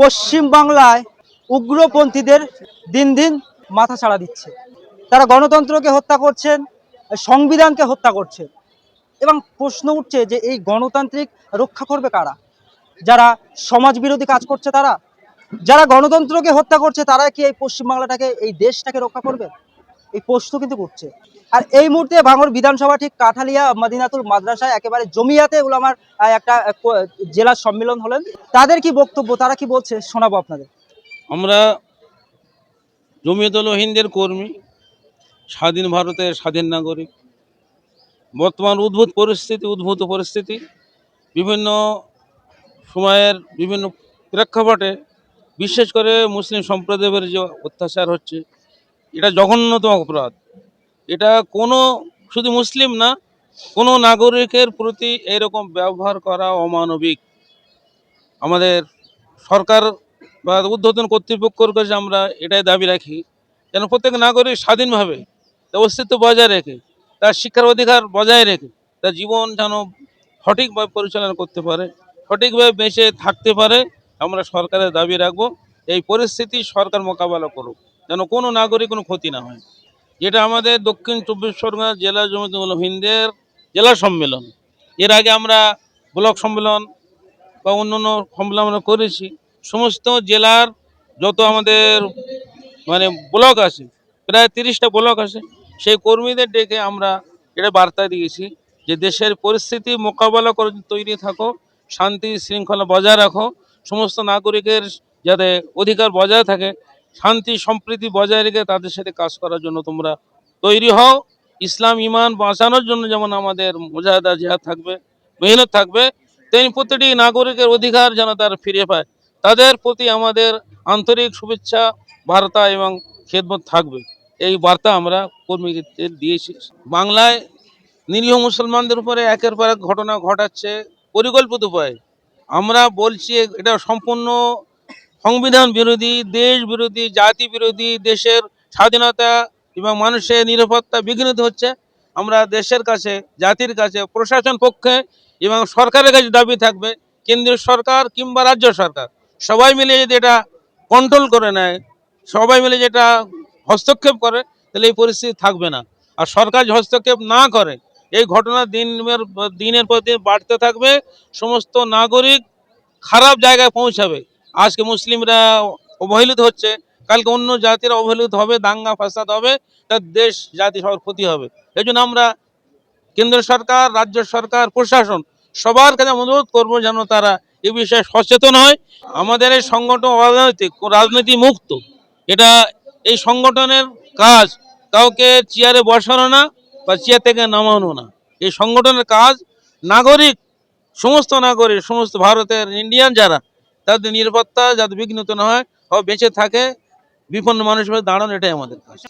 পশ্চিম বাংলায় উগ্রপন্থীদের দিন দিন মাথা ছাড়া দিচ্ছে। তারা গণতন্ত্রকে হত্যা করছেন, সংবিধানকে হত্যা করছে এবং প্রশ্ন উঠছে যে এই গণতান্ত্রিক রক্ষা করবে কারা? যারা সমাজ বিরোধী কাজ করছে তারা? যারা গণতন্ত্রকে হত্যা করছে তারা কি এই পশ্চিমবাংলাটাকে এই দেশটাকে রক্ষা করবে? এই প্রশ্ন কিন্তু করছে। আর এই মুহূর্তে ভাঙড় বিধানসভা ঠিক কাঠালিয়া মদিনাতুল মাদ্রাসায় একেবারে জমিয়াতে আহ, একটা জেলা সম্মেলন হলেন। তাদের কি বক্তব্য? তারা কি বলছে? শোনাবো আপনাদের। আমরা জমিয়তুল হিন্দের কর্মী স্বাধীন ভারতের স্বাধীন নাগরিক। বর্তমান উদ্ভূত পরিস্থিতি উদ্ভূত পরিস্থিতি বিভিন্ন সময়ের বিভিন্ন প্রেক্ষাপটে বিশেষ করে মুসলিম সম্প্রদায়ের যে অত্যাচার হচ্ছে এটা জঘন্যতম অপরাধ। এটা কোনো, শুধু মুসলিম না, কোনো নাগরিকের প্রতি এরকম ব্যবহার করা অমানবিক। আমাদের সরকার বা ঊর্ধ্বতন কর্তৃপক্ষের কাছে আমরা এটাই দাবি রাখি, যেন প্রত্যেক নাগরিক স্বাধীনভাবে তার অস্তিত্ব বজায় রেখে, তার শিক্ষার অধিকার বজায় রেখে, তার জীবন যেন সঠিকভাবে পরিচালনা করতে পারে, সঠিকভাবে বেঁচে থাকতে পারে। আমরা সরকারের দাবি রাখব, এই পরিস্থিতি সরকার মোকাবেলা করুক। যেন কোনো নাগরিক কোনো ক্ষতি না হয়। যেটা আমাদের দক্ষিণ চব্বিশ পরগনা জেলা জমিতুল হিন্দের জেলা সম্মেলন। এর আগে আমরা ব্লক সম্মেলন বা অন্যান্য সম্মেলন আমরা করেছি। সমস্ত জেলার যত আমাদের মানে ব্লক আছে, প্রায় তিরিশটা ব্লক আছে, সেই কর্মীদের ডেকে আমরা এটা বার্তা দিয়েছি যে দেশের পরিস্থিতি মোকাবেলা করে তৈরি থাকো, শান্তি শৃঙ্খলা বজায় রাখো, সমস্ত নাগরিকের যাতে অধিকার বজায় থাকে শান্তি, সম্প্রীতি বজায় রেখে তাদের সাথে কাজ করার জন্য তোমরা তৈরি হও। ইসলাম ইমান বাঁচানোর জন্য যেমন আমাদের মুজাহিদা জিহাদ থাকবে, মেহনত থাকবে, তেমনি প্রতিটি নাগরিকের অধিকার যেন তারা ফিরে পায়। তাদের প্রতি আমাদের আন্তরিক শুভেচ্ছা, বার্তা এবং খেদমত থাকবে। এই বার্তা আমরা কর্মীদের দিয়েছি। বাংলায় নিরীহ মুসলমানদের উপরে একের পর এক ঘটনা ঘটাচ্ছে পরিকল্পিত উপায়। আমরা বলছি, এটা সম্পূর্ণ সংবিধান বিরোধী, দেশ বিরোধী, জাতি বিরোধী, দেশের স্বাধীনতা এবং মানুষের নিরাপত্তা বিঘ্নিত হচ্ছে। আমরা দেশের কাছে, জাতির কাছে, প্রশাসন পক্ষে এবং সরকারের কাছে দাবি থাকবে, কেন্দ্রীয় সরকার কিংবা রাজ্য সরকার। সবাই মিলে যদি এটা কন্ট্রোল করে নেয়, সবাই মিলে যেটা হস্তক্ষেপ করে, তাহলে এই পরিস্থিতি থাকবে না। আর সরকার হস্তক্ষেপ না করে, এই ঘটনা দিনের দিনের পর দিন বাড়তে থাকবে, সমস্ত নাগরিক খারাপ জায়গায় পৌঁছাবে। আজকে মুসলিমরা অবহেলিত হচ্ছে, কালকে অন্য জাতিরা অবহেলিত হবে, দাঙ্গা, ফাসাদ হবে তার দেশ, জাতি সবার ক্ষতি হবে। এই জন্য আমরা কেন্দ্র সরকার, রাজ্য সরকার, প্রশাসন সবার কাছে অনুরোধ করব যেন তারা এ বিষয়ে সচেতন হয়। আমাদের এই সংগঠন অরাজনৈতিক ও রাজনীতি মুক্ত। এটা এই সংগঠনের কাজ, কাউকে চেয়ারে বসানো না বা চেয়ার থেকে নামানো না। এই সংগঠনের কাজ, নাগরিক, সমস্ত নাগরিক, সমস্ত ভারতের ইন্ডিয়ান যারা তাদের নিরাপত্তা যাতে বিঘ্নিত না হয় ও বেঁচে থাকে, বিপন্ন মানুষ হয়ে দাঁড়ানো এটাই আমাদের কাজ।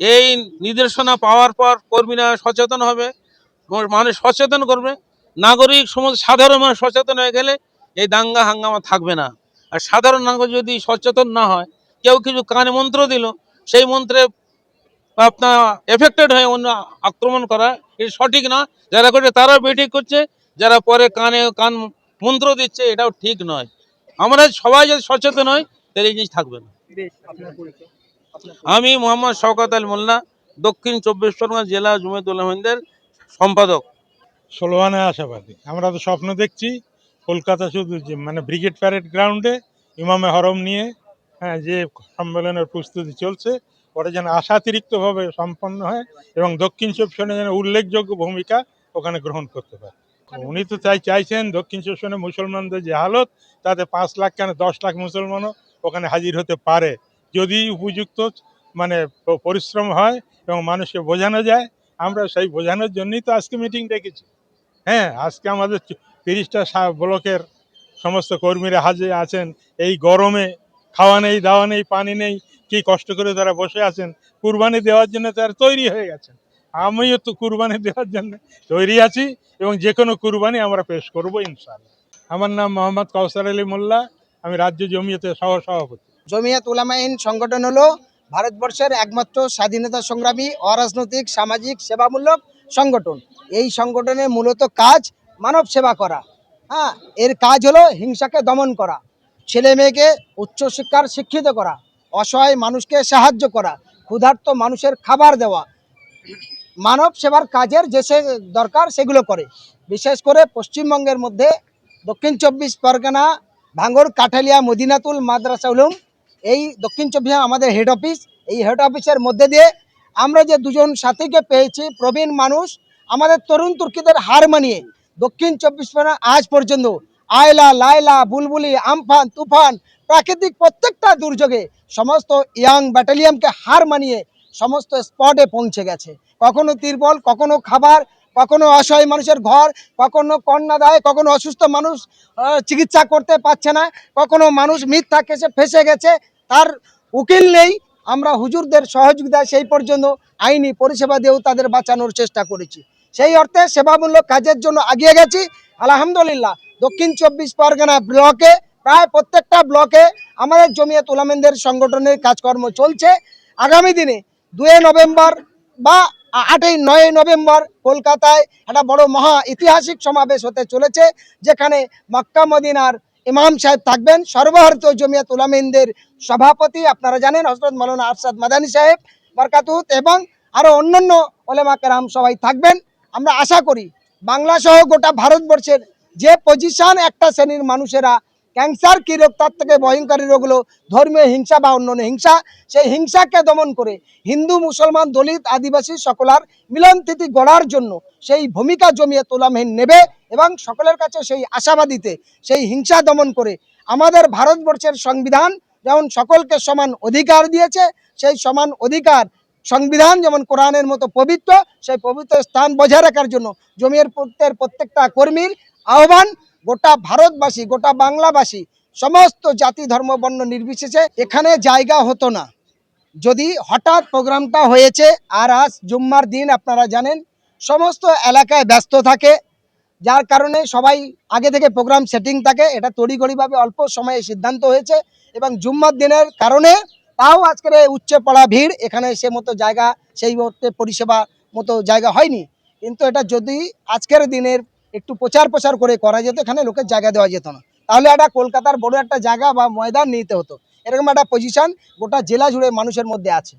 এই নির্দেশনা পাওয়ার পর কর্মীরা সচেতন হবে, মানুষ সচেতন করবে, নাগরিক সমাজ সাধারণ মানুষ সচেতন হয়ে গেলে এই দাঙ্গা হাঙ্গামা থাকবে না। আর সাধারণ নাগরিক যদি সচেতন না হয়, কেউ কিছু কানে মন্ত্র দিল, সেই মন্ত্রে আপনার এফেক্টেড হয়ে অন্য আক্রমণ করা, এটা সঠিক না। যারা করছে তারাও বেঠিক করছে, যারা পরে কানে কান মন্ত্র দিচ্ছে, এটাও ঠিক নয়। আমরা সবাই যদি সচেতন হই তাহলে এই জিনিস থাকবে না। আমি মোহাম্মদ শওকত আল মোল্লা দক্ষিণ চব্বিশ পরগনা জেলা জুমেদুল্লাহ হিন্দের সম্পাদক। ষোলোয়ানে আশাবাদী। আমরা তো স্বপ্ন দেখছি কলকাতা শুধু যে মানে ব্রিগেড প্যারেড গ্রাউন্ডে ইমামে হরম নিয়ে হ্যাঁ যে সম্মেলনের প্রস্তুতি চলছে ওটা যেন আশাতিরিক্তভাবে সম্পন্ন হয় এবং দক্ষিণ চব্বিশ পরগনা যেন উল্লেখযোগ্য ভূমিকা ওখানে গ্রহণ করতে পারে। উনি তো চাই চাইছেন দক্ষিণ চব্বিশ মুসলমানদের যে হালত, তাতে পাঁচ লাখ কেন দশ লাখ মুসলমানও ওখানে হাজির হতে পারে। যদি উপযুক্ত মানে পরিশ্রম হয় এবং মানুষকে বোঝানো যায়, আমরা সেই বোঝানোর জন্যই তো আজকে মিটিং ডেকেছি। হ্যাঁ আজকে আমাদের তিরিশটা ব্লকের সমস্ত কর্মীরা হাজির আছেন। এই গরমে খাওয়া নেই, দাওয়া নেই, পানি নেই, কি কষ্ট করে তারা বসে আছেন? কুরবানি দেওয়ার জন্য তারা তৈরি হয়ে গেছেন। আমিও তো কুরবানি দেওয়ার জন্য তৈরি আছি এবং যে কোনো কুরবানি আমরা পেশ করব, ইনশাআল্লাহ। আমার নাম মোহাম্মদ কাউসার আলী মোল্লা, আমি রাজ্য জমিয়তের সহ সভাপতি জমিয়াত উলামাইন সংগঠন হলো ভারতবর্ষের একমাত্র স্বাধীনতা সংগ্রামী, অরাজনৈতিক, সামাজিক, সেবামূলক সংগঠন। এই সংগঠনের মূলত কাজ মানব সেবা করা। হ্যাঁ এর কাজ হলো হিংসাকে দমন করা, ছেলে মেয়েকে উচ্চশিক্ষার শিক্ষিত করা, অসহায় মানুষকে সাহায্য করা, ক্ষুধার্ত মানুষের খাবার দেওয়া। মানব সেবার কাজের যে সে দরকার সেগুলো করে। বিশেষ করে পশ্চিমবঙ্গের মধ্যে দক্ষিণ চব্বিশ পরগনা, ভাঙ্গর, কাঠালিয়া, মদিনাতুল, মাদ্রাসা উলুম, এই দক্ষিণ চব্বিশ আমাদের হেড অফিস এই হেড অফিসের মধ্যে দিয়ে আমরা যে দুজন সাথীকে পেয়েছি, প্রবীণ মানুষ, আমাদের তরুণ তুর্কিদের হার মানিয়ে দক্ষিণ চব্বিশ পরগনা আজ পর্যন্ত আয়লা, লায়লা, বুলবুলি, আমফান, তুফান, প্রাকৃতিক প্রত্যেকটা দুর্যোগে সমস্ত ইয়াং ব্যাটালিয়নকে হার মানিয়ে সমস্ত স্পটে পৌঁছে গেছে। কখনো তিরপল কখনো খাবার, কখনো অসহায় মানুষের ঘর, কখনো কন্যা দেয়, কখনো অসুস্থ মানুষ চিকিৎসা করতে পারছে না, কখনো মানুষ মিথ্যা কেসে ফেসে গেছে, তার উকিল নেই। আমরা হুজুরদের সহযোগিতা সেই পর্যন্ত আইনি পরিষেবা দিয়েও তাদের বাঁচানোর চেষ্টা করেছি। সেই অর্থে সেবামূলক কাজের জন্য এগিয়ে গেছি। আলহামদুলিল্লাহ, দক্ষিণ চব্বিশ পরগনা ব্লকে, প্রায় প্রত্যেকটা ব্লকে আমাদের জমিয়ে তুলামেনদের সংগঠনের কাজকর্ম চলছে। আগামী দিনে দুয়ে নভেম্বর বা আটই নয় নভেম্বর কলকাতায় একটা বড় মহা ঐতিহাসিক সমাবেশ হতে চলেছে, যেখানে মক্কা মদিনার ইমাম সাহেব থাকবেন। সর্বভারতীয় জমিয়াত তুলামিনদের সভাপতি আপনারা জানেন, হজরত মৌলানা আরশাদ মাদানী সাহেব বরকাতুত এবং আরও অন্যান্য ওলেমা কেরাম সবাই থাকবেন। আমরা আশা করি বাংলা সহ গোটা ভারতবর্ষের যে পজিশন একটা শ্রেণির মানুষেরা ক্যান্সার কি রোগ? তার থেকে ভয়ঙ্করী রোগ হলো ধর্মীয় হিংসা বা অন্যান্য হিংসা। সেই হিংসাকে দমন করে হিন্দু, মুসলমান, দলিত, আদিবাসী সকলার মিলনতিথি গড়ার জন্য সেই ভূমিকা জমিয়ে তোলামহীন নেবে এবং সকলের কাছে সেই আশাবাদীতে সেই হিংসা দমন করে আমাদের ভারতবর্ষের সংবিধান যেমন সকলকে সমান অধিকার দিয়েছে, সেই সমান অধিকার সংবিধান যেমন কোরআনের মতো পবিত্র, সেই পবিত্র স্থান বজায় রাখার জন্য জমির প্রত্যেক প্রত্যেকটা কর্মীর আহ্বান গোটা ভারতবাসী, গোটা বাংলাবাসী, সমস্ত জাতি, ধর্ম, বর্ণ নির্বিশেষে এখানে জায়গা হতো না। যদি হঠাৎ প্রোগ্রামটা হয়েছে, আর আজ জুম্মার দিন, আপনারা জানেন, সমস্ত এলাকায় ব্যস্ত থাকে। যার কারণে সবাই আগে থেকে প্রোগ্রাম সেটিং থাকে, এটা তড়িঘড়িভাবে অল্প সময়ে সিদ্ধান্ত হয়েছে এবং জুম্মার দিনের কারণে তাও আজকের উচ্চে পড়া ভিড়, এখানে সে মতো জায়গা, সেই মতো পরিষেবা মতো জায়গা হয়নি। কিন্তু এটা যদি আজকের দিনের একটু প্রচার প্রচার করে করা যেত, এখানে লোকের জায়গা দেওয়া যেত না। তাহলে একটা কলকাতার বড় একটা জায়গা বা ময়দান নিতে হতো। এরকম একটা পজিশন গোটা জেলা জুড়ে মানুষের মধ্যে আছে।